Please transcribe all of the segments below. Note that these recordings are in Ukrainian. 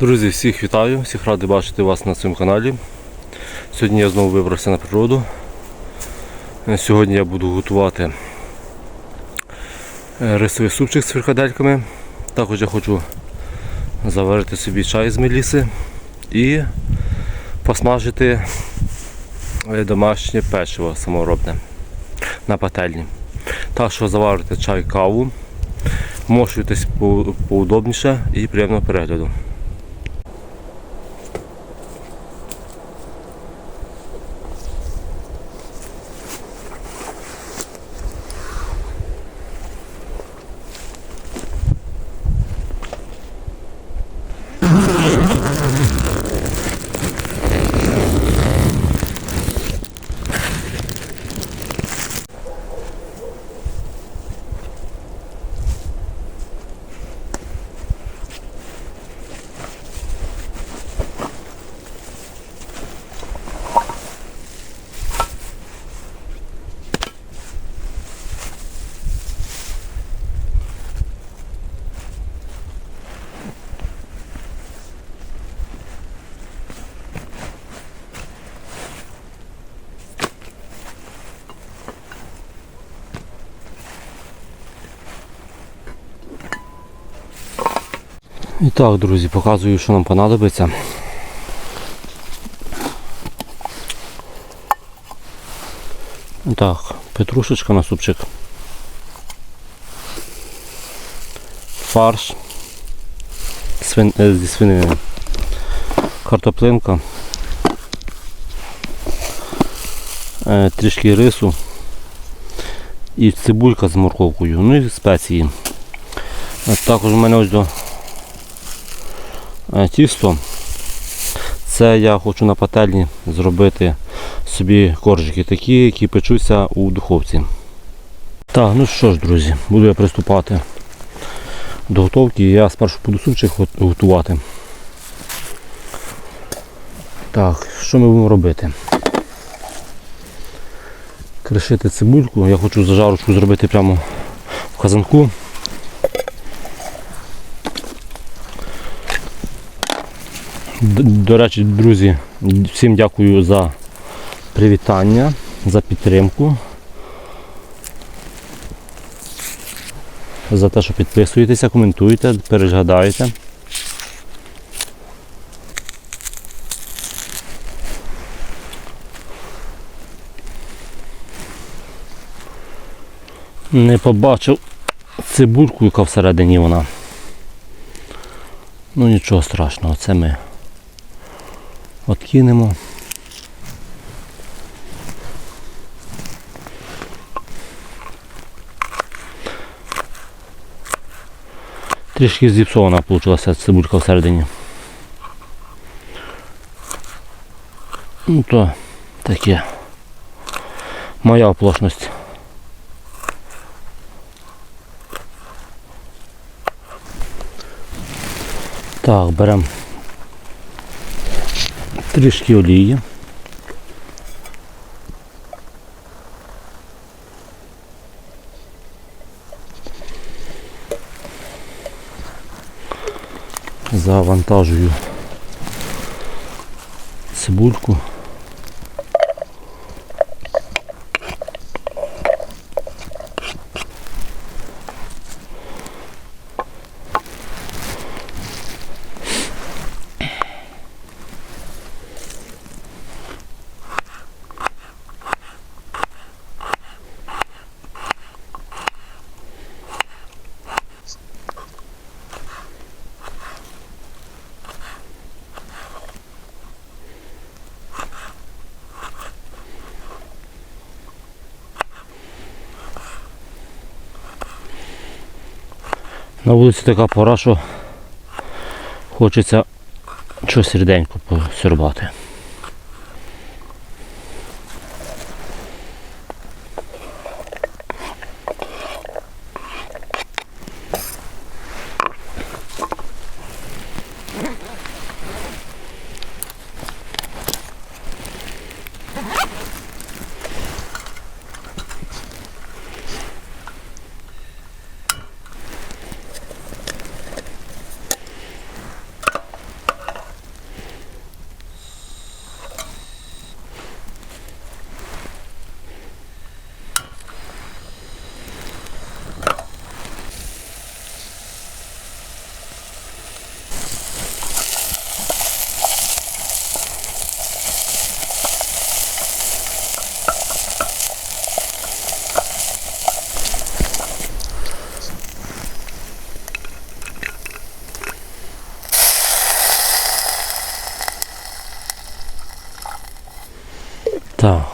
Друзі, всіх вітаю, всіх радий бачити вас на цьому каналі. Сьогодні я знову вибрався на природу. Е, Сьогодні я буду готувати е, рисовий супчик з фрикадельками. Також я хочу заварити собі чай з меліси і посмажити е, домашнє печиво саморобне на пательні. Так що заварити чай, каву, вмощуйтесь поудобніше і приємного перегляду. І так, друзі, показую, що нам понадобиться. Так, петрушечка на супчик. Фарш свин... е, зі свинини. Картоплинка. Е, Трішки рису. І цибулька з морковкою. Ну і спеції. Також у мене ось до тісто. Це я хочу на пательні зробити собі коржики такі, які печуться у духовці. Так, ну що ж, друзі, буду я приступати до готовки. Я спершу буду супчик готувати. Так, що ми будемо робити? Кришити цибульку. Я хочу зажарочку зробити прямо в казанку. До речі, друзі, всім дякую за привітання, за підтримку. За те, що підписуєтеся, коментуєте, переглядаєте. Не побачив цибульку, яка всередині вона. Ну нічого страшного, це ми откинемо. Трішки зіпсована вийшла цибулька всередині. Ну то таке. Моя оплошність. Так, беремо трішки олії. Завантажую цибульку. На вулиці така пора, що хочеться щось ріденько посірбати.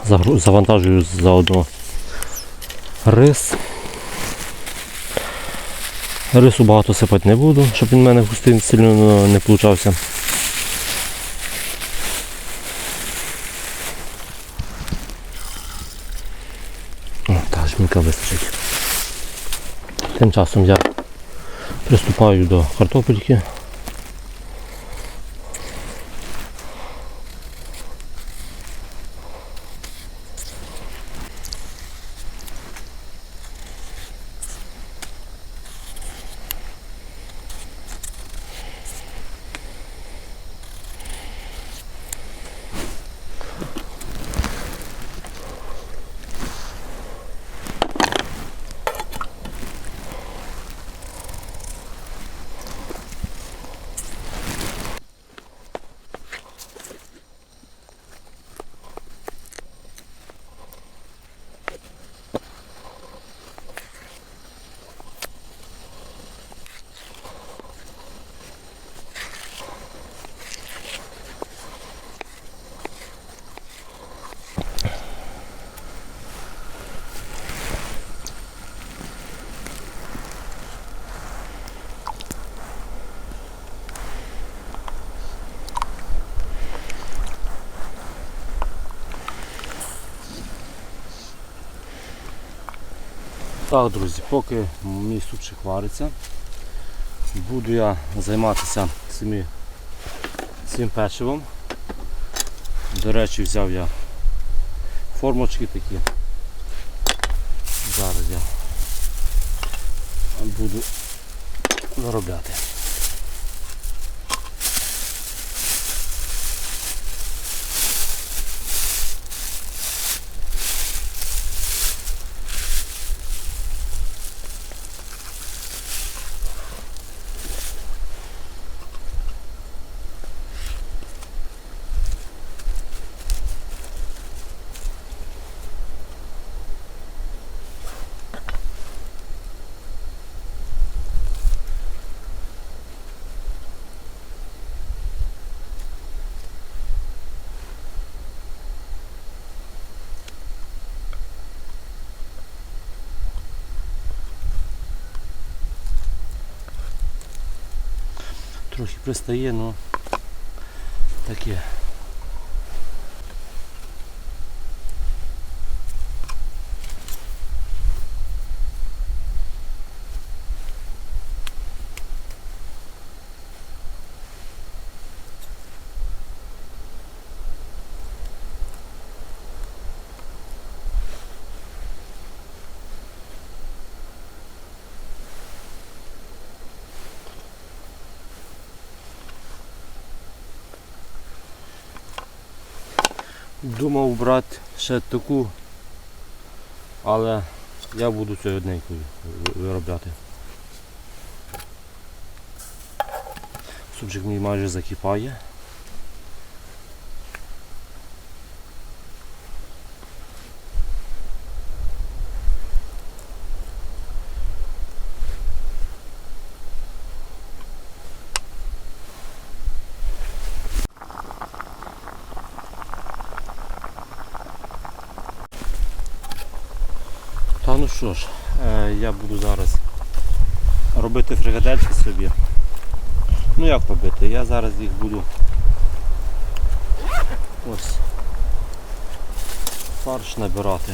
Завантажую заодно рис. Рису багато сипати не буду, щоб він в мене густий сильно не получався. О, та жмінка вистачить. Тим часом я приступаю до картопельки. Так, друзі, поки мій супчик вариться, буду я займатися цими, цим печивом. До речі, взяв я формочки такі. Зараз я буду виробляти. Трохи пристає, але таке. Думав брати ще таку, але я буду цю одненькою виробляти. Супчик мій майже закипає. Що ж, е, я буду зараз робити фрикадельки собі. Ну як робити? Я зараз їх буду ось фарш набирати.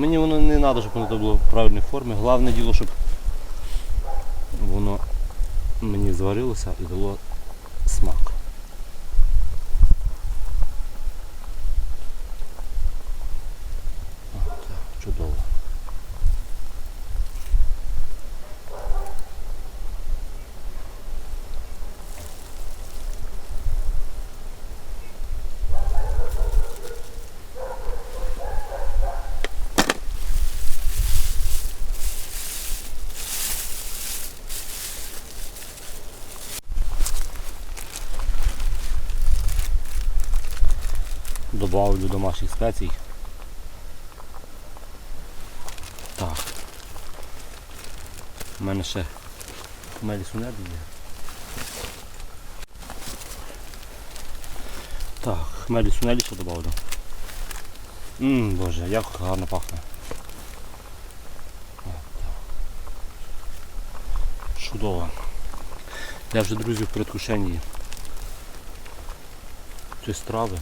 Мені воно не треба, щоб воно було в правильній формі. Головне діло, щоб воно мені зварилося і дало смак. Добавлю домашніх спецій. Так. У мене ще хмелі сунеди є. Так, хмелі сунелі ще добавлю. Ммм, боже, як гарно пахне. Чудово. Я вже, друзі, в предвкушенні цієї страви.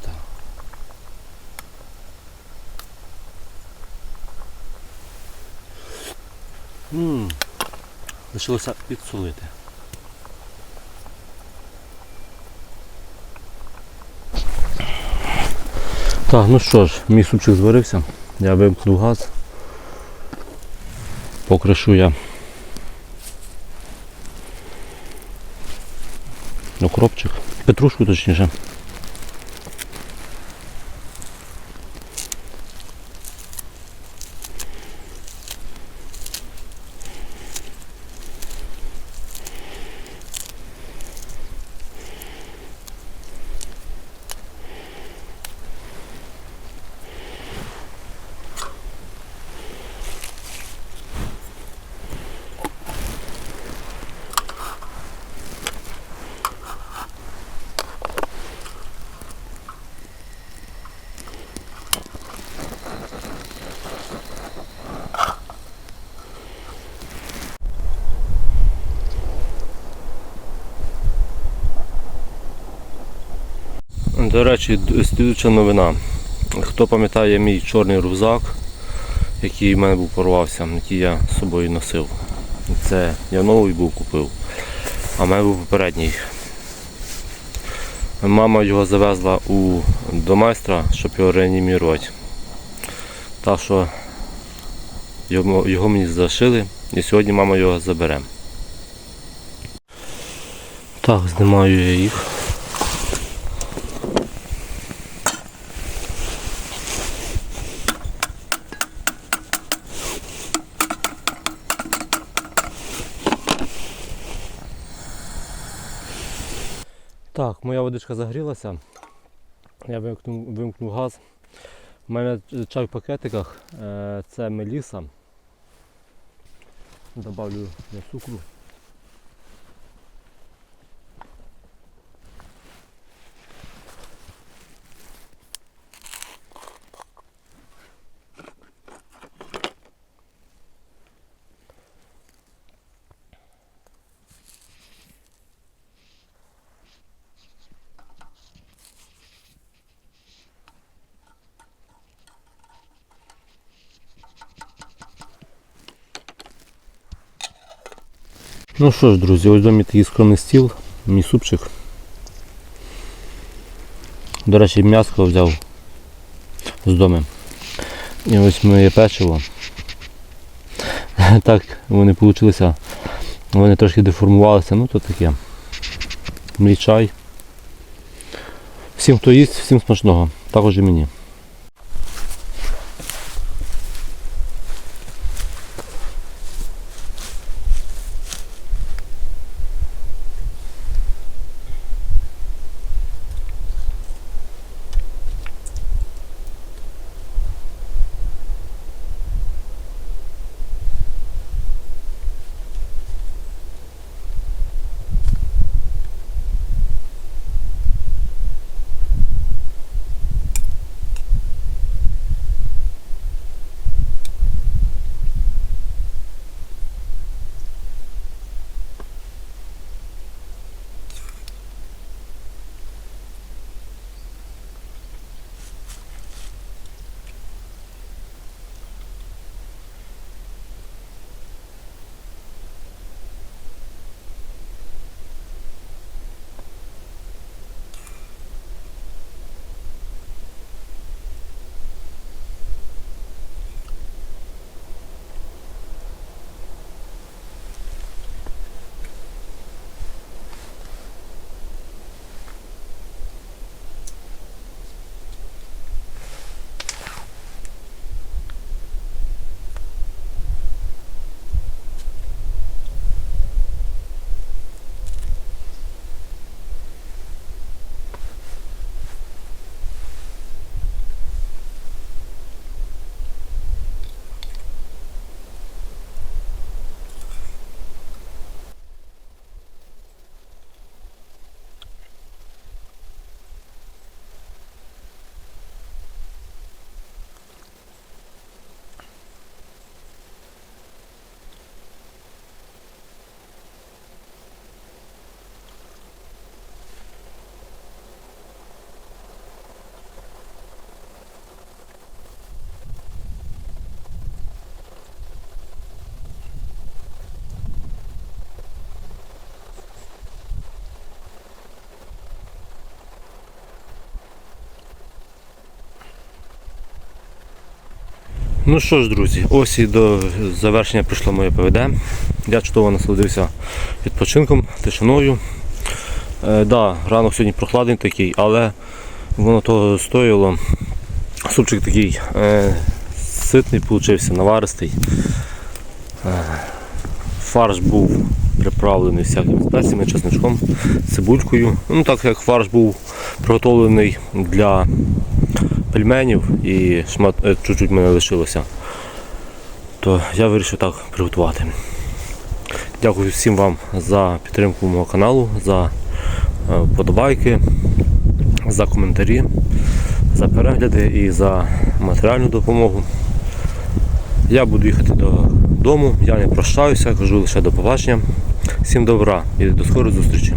Так. Ммм, лишилося підсолити. Так, ну що ж, мій супчик зварився, я вимкнув газ. Покришу я укропчик, петрушку точніше. До речі, слідуюча новина. Хто пам'ятає мій чорний рюкзак, який в мене був порвався, який я з собою носив. Це я новий був купив, а в мене був попередній. Мама його завезла у, до майстра, щоб його реанімувати. Так що його, його мені зашили і сьогодні мама його забере. Так, знімаю я їх. Так, моя водичка загрілася. Я вимкнув, вимкнув газ. У мене чай в пакетиках. Е, Це меліса. Добавлю я цукру. Ну що ж, друзі, ось мій такий скромний стіл, мій супчик. До речі, м'яско взяв з дому. І ось моє печиво. Так вони вийшли. Вони трошки деформувалися, ну то таке. Мій чай. Всім, хто їсть, всім смачного. Також і мені. Ну що ж, друзі, ось і до завершення прийшло моє ПВД. Я чудово насолодився відпочинком, тишиною. Е, да, ранок сьогодні прохладний такий, але воно того стоїло. Супчик такий е, ситний получився, наваристий. Е, фарш був приправлений всякими спеціями, чесничком, цибулькою. Ну так як фарш був приготовлений для пельменів і шмат е, чуть-чуть мене лишилося, то я вирішив так приготувати. Дякую всім вам за підтримку мого каналу, за е, вподобайки, за коментарі, за перегляди і за матеріальну допомогу. Я буду їхати додому, я не прощаюся, кажу лише до побачення. Всім добра і до скорої зустрічі.